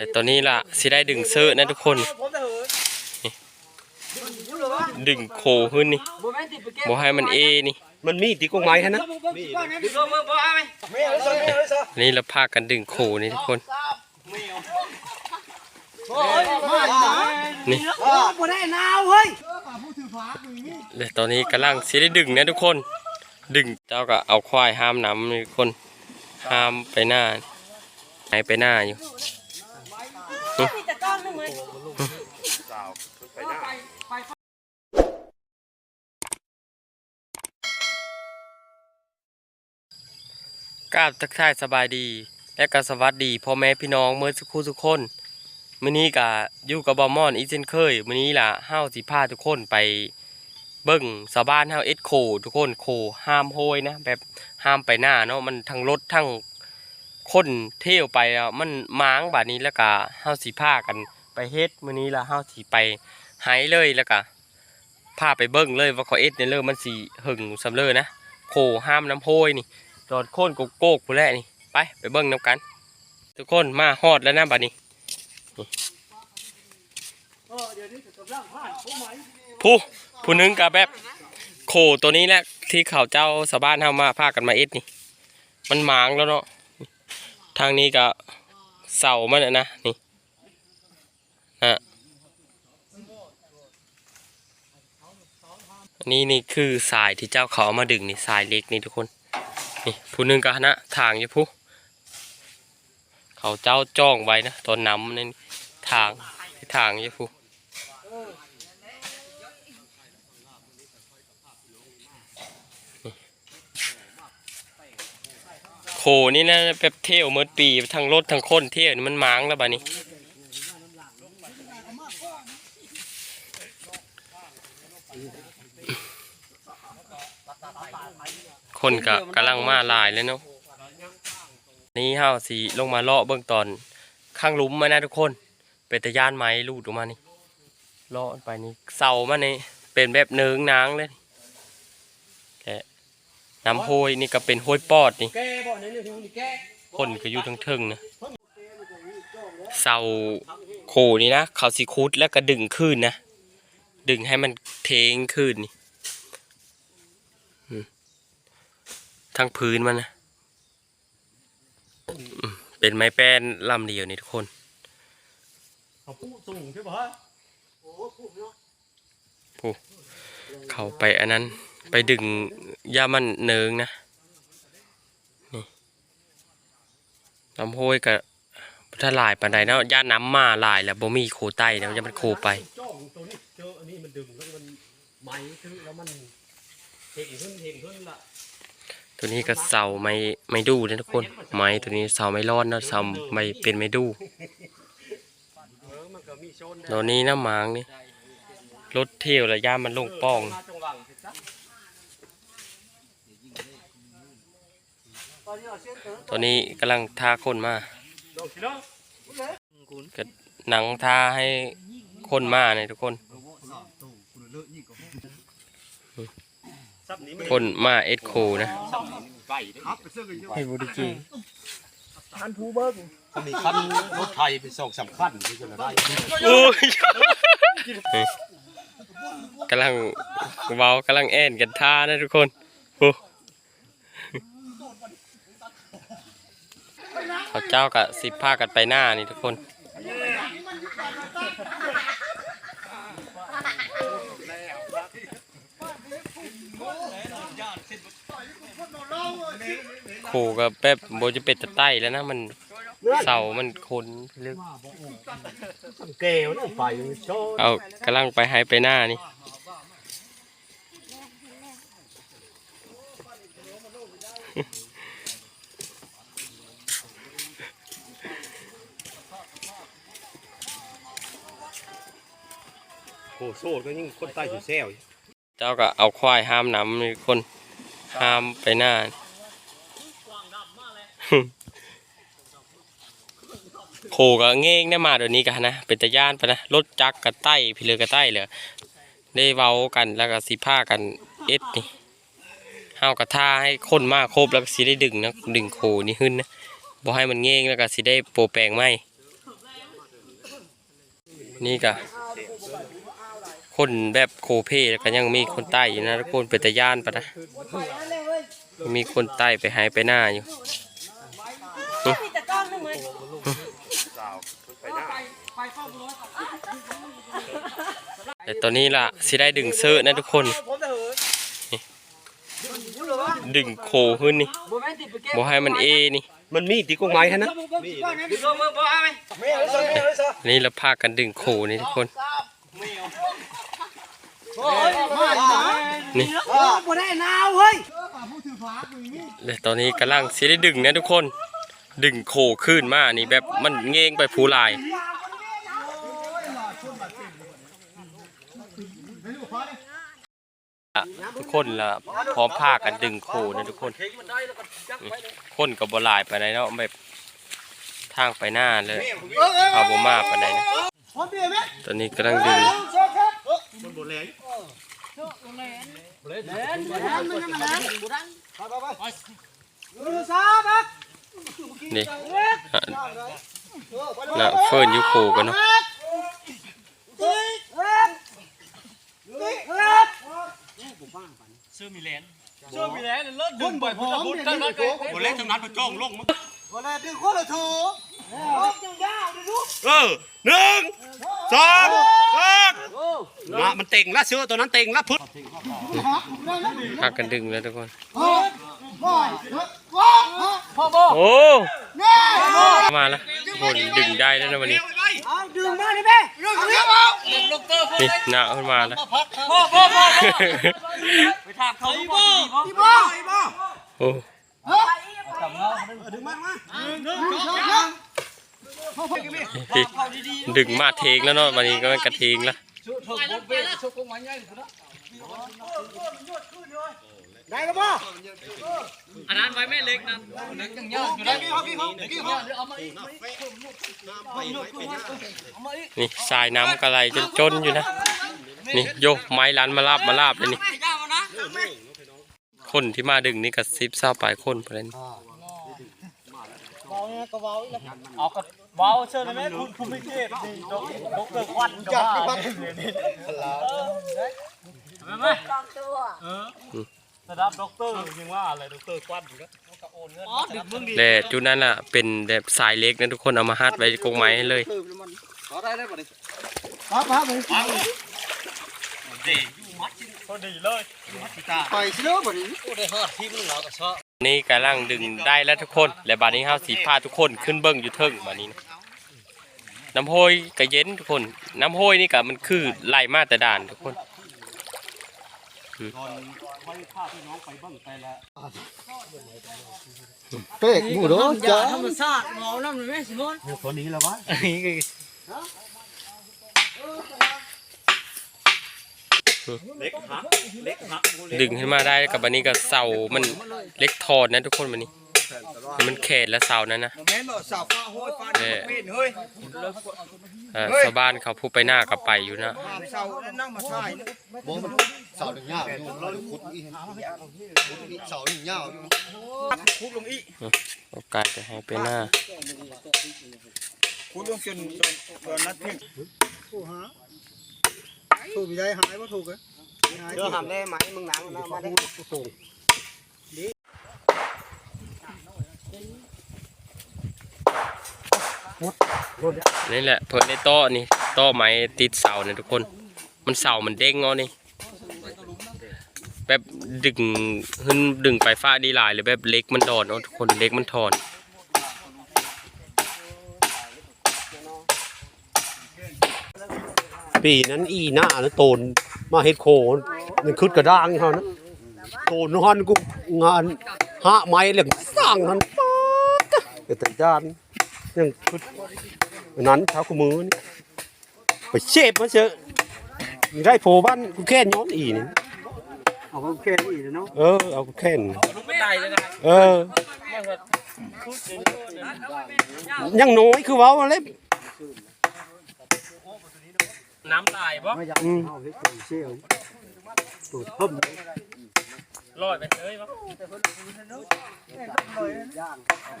แต่ตอนนี้ล่ะสิได้ดึงเสื้อนะทุกคน ดึงโคขึ้นนี่บ่ให้มันเอนี่ มันมีตีกงไม้ฮะนะนี่เราพากันดึงโคนี่ทุกคนนี่บ่ได้นาวเฮ้ยและตอนนี้กำลังสิได้ดึงนะทุกคน ดึงเจ้าก็เอาควายห้ามน้ำนี่ทุกคนห้ามไปหน้าหายไปหน้าอยู่มีแต่ กลยกราบทักทายสบายดี และก็สวัสดีพ่อแม่พี่น้องเมื่อสักครู่ทุกคนมื้อนี้ก็อยู่กับบอมอนอีเช่นเคยมื้อนี้ล่ะเฮาสิพาทุกคนไปเบิ่งชาวบ้านเฮาเอ็ดโค ทุกคนโคห้ามโหยนะแบบห้ามไปหน้าเนาะมันทั้งรถทั้งคนเที่ยวไปอะมันม้างบาดนี้แล้วก็เฮาสิพากัน ไปเฮ็ดมื้อนี้ละเฮาสิไปไห้เลยแล้วก็พาไปเบิ่งเลยว่าเขาเอ็ดในเริ่มมันสิหึงสำเร็จนะโคห้ามน้ำโพยนี่ดอดโค่นโกโก้กูแหละนี่ไปไปเบิ้งน้ำกัน ทุกคนมาฮอดแล้วนะบัดนี้ผู้ผู้นึงกับแบบโคตัวนี้แหละที่เขาเจ้าสาวบ้านเฮามาพากันมาเอ็ดนี่ มันหมางแล้วเนาะทางนี้ก็เสามันนะนี่ะนี่นะ อันนี้นี่คือสายที่เจ้าเขาเอามาดึงนี่สายเล็กนี่ทุกคนนี่ผู้หนึ่งก็นะทางอยู่ผู้เขาเจ้าจ้องไว้นะตอนน้ำนี่ทางทางอยู่ผู้โขนี่นะแบบเที่ยวเมื่อปีทั้งรถทั้งคนเที่ยวมันม้างแล้วบ้านี้ คนก็กำลังมาหลายเลยเนาะนี่เฮาสีลงมาเลาะเบื้องตอนข้างลุมมานะทุกคนเป็นตะยานไม้ลูดออกมานี่เลาะไปนี่เสามานี่เป็นแบบเนืองนางเลยแต่น้ำโหยนี่ก็เป็นโหยปอดนี่คนก็อยู่ทั้งเทิงนะเสาโคนี่นะเขาสิคุดแล้วก็ดึงขึ้นนะดึงให้มันเทงขึ้นนี่อืม ทั้งพื้นมันนะอืมเป็นไม้แป้นลำเดียวนี่ทุกคนเขาพูดสูงใช่ปะเขาไปอันนั้น ไปดึงยามันเนิงนะ นี่ลำโพยกับถ้าหลายปานใดเนาะย่าน้ำมาหลายแล้วบ่มีโคไตแล้วจะมันโคไปจ้องตัวนี้เจออันนี้มันดึงแล้วมันไม้คือแล้วมันเห็นขึ้นเห็นขึ้นละ ตัวนี้ก็เสาไม่ไม่ดูนะทุกคน ไม้ตัวนี้เสาไม่รอดนะเสาไม่เป็นไม่ดูเออมันก็มีโซนตัวนี้นะหมางนี่รถเที่ยวแล้วย่ามันลงป้องมาจังหวังสิจ๊ะตอนนี้เอาเส้นเติมตัวนี้กำลังทาคนมาก็หนังทาให้คนมาเนี่ยทุกคน คนมาเอ็ดโคนะไก่เด้อให้บริจีทันผู้เบิ้งมีคันรถไทยเป็นสองสำคัญที่จะได้โอ้ยกำลังเว้ากำลังแอนกันท่านะทุกคนโอ้เขาเจ้ากับสิบผ้ากันไปหน้านี่ทุกคน ขู่กับแป๊บโบจะเป็ดตะไต้แล้วนะมันเสามันคนลึกแก้วนั่นไปโชว์เอากำลังไปให้ไปหน้านี่โอ้โซดก็ยิ่งคนใต้อยู่แซวเจ้าก็เอาควายห้ามน้ำนี่คน ห้ามไปหน้าโขก็เง่งได้มาเดี๋ยวนี้กันนะ เป็นตะย่านไปนะ รถจักรกับไต้พี่เลือกกับไต้เลยได้เว้ากันแล้วก็สีผ้ากันเอ็ดนี่ห้าวกระท่าให้คนมากครบแล้วก็สีได้ดึงนะดึงโขนี่ขึ้นนะบ่ให้มันเง่งแล้วก็สีได้โปรแปลงไหมนี่ก็ คนแบบโคเพก็ยังมีคนใต้อยู่นะทุกคนเป็นตะย่านปะนะมีคนใต้ไปหายไปหน้าอยู่มีแต่กล้องนึงมั้ยแต่ตอนนี้ล่ะสิได้ดึงเสื้อนะทุกคนผมจะเหินดึงโคขึ้นนี่บ่ให้มันเอนี่ มันมีตีกงไม้ฮะนะไม่เอาเลยไม่เอาเลยนี่เราพากันดึงโคนี่ทุกคน นี่บ่ได้นาวเฮ้ยและตอนนี้กำลังสิได้ดึงนะทุกคน ดึงโคขึ้นมานี่แบบมันเง่งไปผูหลายอะทุกคนล่ะพร้อมพากันดึงโคนะทุกคนนี่คนกับบหลายไปไหนใดเนาะแบบทางไปหน้าเลยเอาบมาไปไหนใดนะพร้อ มเบียร์ไหมตอนนี้กำลังดึงเชิญครับมันบ่แรงเรือซาบักนี่อะน่ะเฟิร์นอยูโคกันเนาะเฮ้ยเฮ้ยเฮ้ยเฮ้ยซื้อมีแลนช่วยมีแรงเลิศดึงบ่อยพร้อมเดี๋ยวนี้โบ่แรงทั้งนั้นบ่จ้องลงมึงบ่ได้ดึงคนละถูยังยาวดิลูกเออหนึ่ง สองสามมามันเต่งละเสื้อตัวนั้นเต่งละพึ่งพากันดึงแล้วทุกคนพ่อพ่อพ่อพ่อโอ้มาแล้วทุกคนดึงได้แล้วนะวันนี้เอาดึงมาดิแม่ดึงเรียบเอานี่หนาขึ้นมาแล้วพ่อพ่อพ่อไปถามเขาพี่พ่อพี่พ่อพี่พ่อโอ้ดึงมามาดึงดึงนี่ ดึงมาเทงแล้วเนาะวันนี้ก็มันกระเทงแล้วได้แล้วพ่ออันนั้นไว้แม่เล็กนะเล็กยังยาวอยู่ได้พี่พ่อพี่พ่อพี่พ่อนี่สายน้ำกระไรจนจนอยู่นะ นี่โยกไม้ลันมาลาบมาลาบเลยนี่ยาวนะคนที่มาดึงนี่กับซิบเศร้าปลายคนไปเลยนี่เอากระ เบาเชิญเลยแม่คุณคุณไม่เก็บนี่ดอกดอกเตอร์ควันกับว่าแม่กล้องตัวระดับด็อกเตอร์ยังว่าอะไรด็อกเตอร์ควันก็อ๋อดึกมึงดีแต่จุดนั้นล่ะเป็นแบบสายเล็กนะทุกคนเอามาฮัดไว้กรงไม้ให้เลยครับครับผมพอดีเลยไปสิเนาะบ่ นี้นี่กำลังดึงได้แล้วทุกคน และบาดนี้เฮาสีพาทุกคนขึ้นเบิ้งอยู่เทิงบาดนี้นะน้ำโหยก็เย็นทุกคน น้ำโหยนี่ก็มันคือไหลมาแต่ด่านทุกคนเป๊กหมูเด้อจ้าธรรมชาติเมาน้ำแม่สิมอนตัวนี้แล้ววะ ดึงขึ้นมาได้กับบาดนี้ก็เสามันเล็กทอดนะทุกคนบาดนี้ให้มันแขนและเสานั้นนะแม่นบ่สาวฟ้าห้อยฟ้าดิบเป็นเฮ้ยเอ่อชาวบ้านเขาผู้ไปหน้ากับไปอยู่นะหามเสาแล้วนั่งมาใช่นี่บ่มันเสาหนึ่งยาวอยู่เราขุดอีกอีกเสาหนึ่งยาวอยู่คุดลงอีกโอกาสจะให้ไปหน้าคุดลงจนตอนนัดเพ่ง ถูกหาถูกมีได้หายบ่ถูกเหรอเด้อหามแล่ไหมมึงหนังนะมาได้ส่งนี่แหละเพิ่นในโต๊ะนี่โต๊ะไม้ติดเสาเนี่ยทุกคน มันเสามันเด้งเอานี่แบบดึงขึ้นดึงไปฟ้าดีหลายหรือแบบเล็กมันดอนเนาะทุกคนเล็กมันถอน ปีนั้นอีหน้านะโตนมาเฮ็ดโคมันคึดกระด้างเขานะโตนฮอนกูงานหาไม้เหลืองสร้างหันป๊าดเป็นแต่จานยังคึดอันนั้นเช้ากูมือนี่ไปเชฟมาเชอะมีได้โผบ้านกูแค่นย้อนอีนี่เอาแค่นี้เนาะเออเอากูแค่นไม่ได้เลยนะเออยังน้อยคือเว้าอะไร น้ำลายบ่ไม่อยากเอาเฮ็ดเชี่ยวตูดเพิ่มลอยไปเลยบ่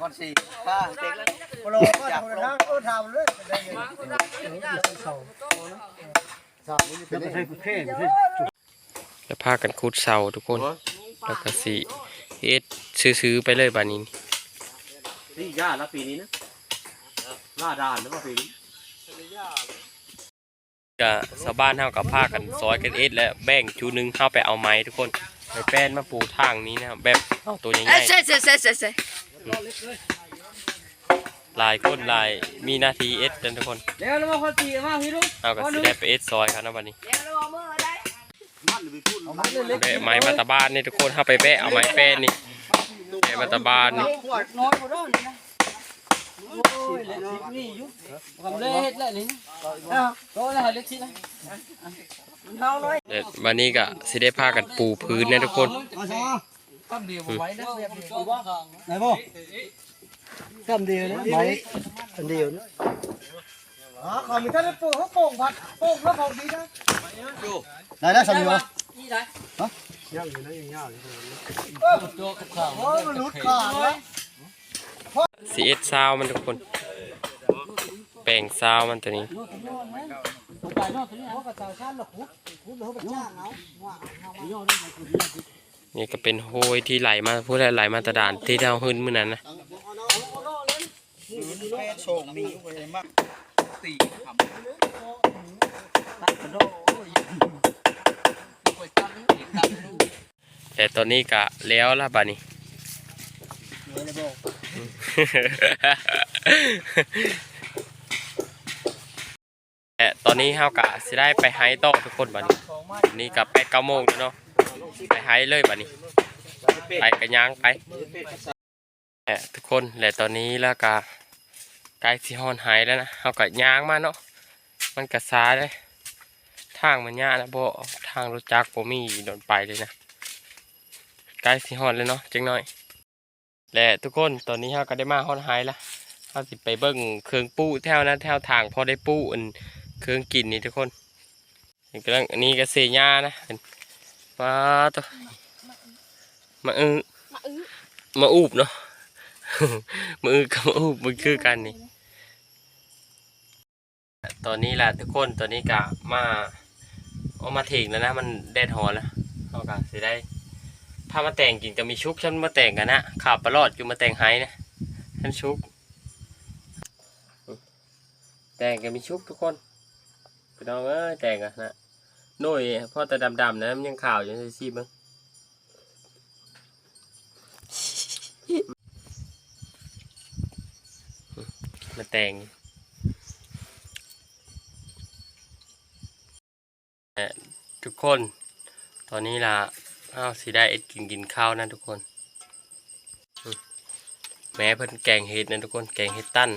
ก่อนสิป้าเด็กแล้วโปรก็ทำทางเออทำเลยได้ไงแล้วก็ใช้แค่ใช้จะพากันขุดเสาทุกคนแล้วก็สิเฮ็ดซื้อๆไปเลยบัดนี้นี่ย่าละปีนี้นะล่าดานนะว่าปีนี้ ก็ชาวบ้านเฮากับพากันซอยกันเอ็ดและแบ่งจูหนึงเข้าไปเอาไม้ทุกคนไปแป้นมาปูทางนี้นะครับแบบเอาตัวใหญ่เซ่เซ่เซ่เซ่เซ่ๆหลายคนหลายมีหน้าที่เอ็ดกันทุกคนเดี๋ยวเรามาคนตีมาพี่ลูกเอาก็สิได้ไปเอ็ดซอยครับนะบัดนี้เดี๋ยวเราเอามือได้แบะไม้มาตะบ้านนี่ทุกคนเข้าไปแบะเอาไม้แป้นนี่แบะมาตะบ้านนี่ น้อยกว่าด้นนะโอ้ยเล็กชิ้นนี่อยู่ทำเล็กแล้วนี่เอ้าโตแล้วเล็กชิ้นนะเดี๋ยววันนี้ก็สิได้พากันปูพื้นนะทุกคนอาชาตั้มเดียวไว้นะเดียวไหนบ่ทำเดียวนะไหมอันเดียวนะอ๋อขามีท่านปูเขาโป่งผัดโป่งแล้วเขาดีนะได้ได้สามีวะนี่ได้ย่างอยู่นะย่างยาวกับข้าวโอ้มันหลุดขาดแล้ว สิเอ็ดซาวมันทุกคน แป้งซาวมันตัวนี้นี่ก็เป็นโฮยที่ไหลมาพูดอะไรไหลมาตะดานที่เราหึ้นมื้อนั้นนะแต่ตอนนี้ก็แล้วละบัดนี้ แต่ตอนนี้เฮากะสิได้ไปไฮต่อทุกคนบัดนี้นี่กับแปดเก้าโมงแล้วเนาะไปไฮเลยบัดนี้ ไปกันย่างไปแหละทุกคนและตอนนี้แล้วก็ใกลสิฮอนไฮแล้วนะเฮาก็ย่างมาเนาะมันก็ซาเลยทางมันยากนะบ่ทางรถจักรบ่มีโดนไปเลยนะใกลสิฮอนแล้วเนาะจังหน้อย และทุกคนตอนนี้เฮาก็ได้มาฮอนไฮแล้วเฮาสิไปเบิ่งเครื่องปูแถวนั้นแถวทางพอได้ปูอันเครื่องกินนี่ทุกคนนี่กำลังอันนี้ก็เสียหญ้านะป็นว้าตัวมาอือมาอูบเนาะมาอือกับมาอูบมันคือกันนี่ ตอนนี้แหละทุกคนตอนนี้กะมาเอามาถึงแล้วนะ มันแดดหอนแล้วเอากะสิได้ ถ้ามาแต่งกินก็มีชุกฉันมาแต่งกันนะข่าวประหลอดอยู่มาแต่งไห้นะฉันชุก แต่งก็มีชุกทุกคนพี่น้องเอ้ยแต่งกันนะหน่อยพ่อแต่ดำๆนะมันยังข่าวอยู่ซีบ้างมาแต่งทุกคน ตอนนี้ล่ะ อ้าวสิได้เอ็ดกินกินข้าวนะทุกคนอืมแม้เพิ่นแกงเห็ดนะทุกคนแกงเห็ดตั้น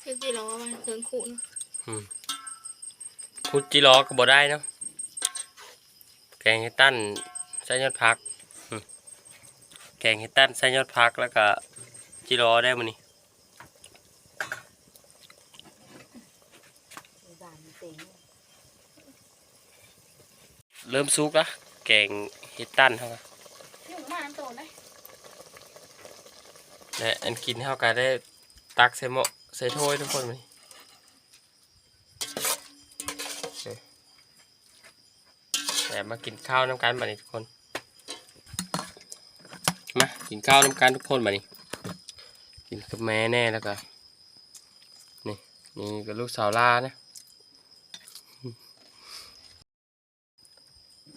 เฮ้ยจีเราว่ามันเคิงขู่นะคุดจิรอก็บ่ได้เนาะแกงเห็ดตั้นใส่ยอดผักอืมแกงเห็ดตั้นใส่ยอดผักแล้วก็จิรอได้มื้อนี้เริ่มสุกละแกง เห็ดตันเฮายุ่งมากตัวนะและอันกินเฮาก็ได้ตักใส่หม้อใส่ถ้วยทุกคนมื้อนี้โอเคแต่มากินข้าวน้ำกันบัดนี้ทุกคน มากินข้าวน้ำกันทุกคนบัดนี้กินกับแม่แน่แล้วก็นี่นี่กับลูกสาวลานะ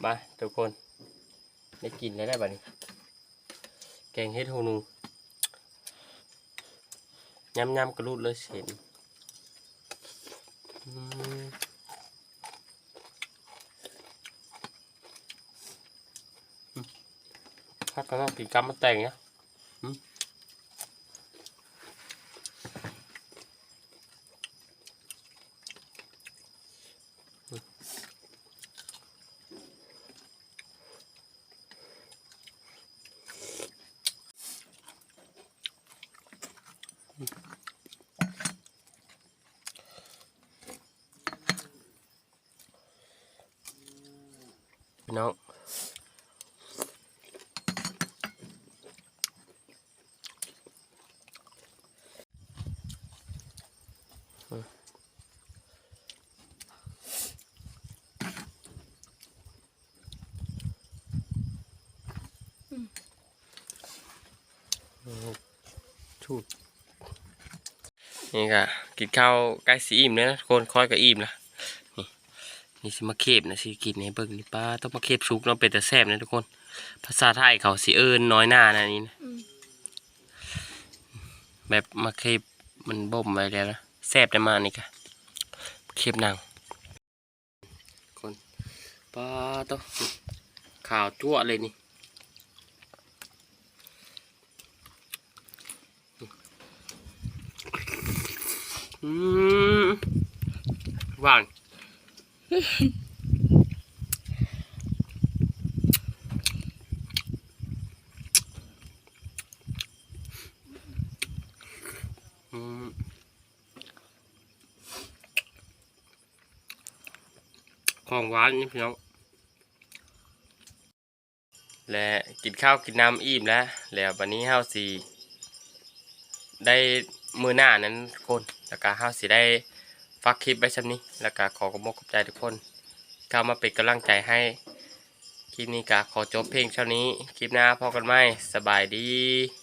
มาทุกคน ได้กินแล้วได้บัดนี้ แกงเฮ็ดหูนูยำยำกระลูดเลยเห็นพักกันนะกินกำมาแต่งเนี่ย ชูดนี่ก็กินข้าวใกล้สีอิ่มเลยนะทุกคนค่อยก็อิ่มละนี่นี่สิมาเคบนะสิกินให้เบิ่งนี่ป้าต้องมาเคบสุกเนาะเป็นแต่แซ่บนะทุกคน ภาษาไทยเขาสิเอิญน้อยหน้านะนี่นะแบบมาเคบมันบ่มไว้แล้วนะแซ่บได้มากนี่กะเคบหนังคนป้าต้องข่าวจั่วเลยนี่ อืมหวานอืมของหวานนี่พี่น้องและกินข้าวกินน้ำอิ่มแล้วแล้ววันนี้เฮาสีได้ มือหน้านั้นทุกคนแล้วก็ห้าสิได้ฟักคลิปไว้ชั้นนี้ แล้วก็ขอกระมกขอบใจทุกคนเข้ามาเป็นกำลังใจให้คลิปนี้ก็ขอจบเพลงเท่านี้ คลิปหน้าพอกันไหมสบายดี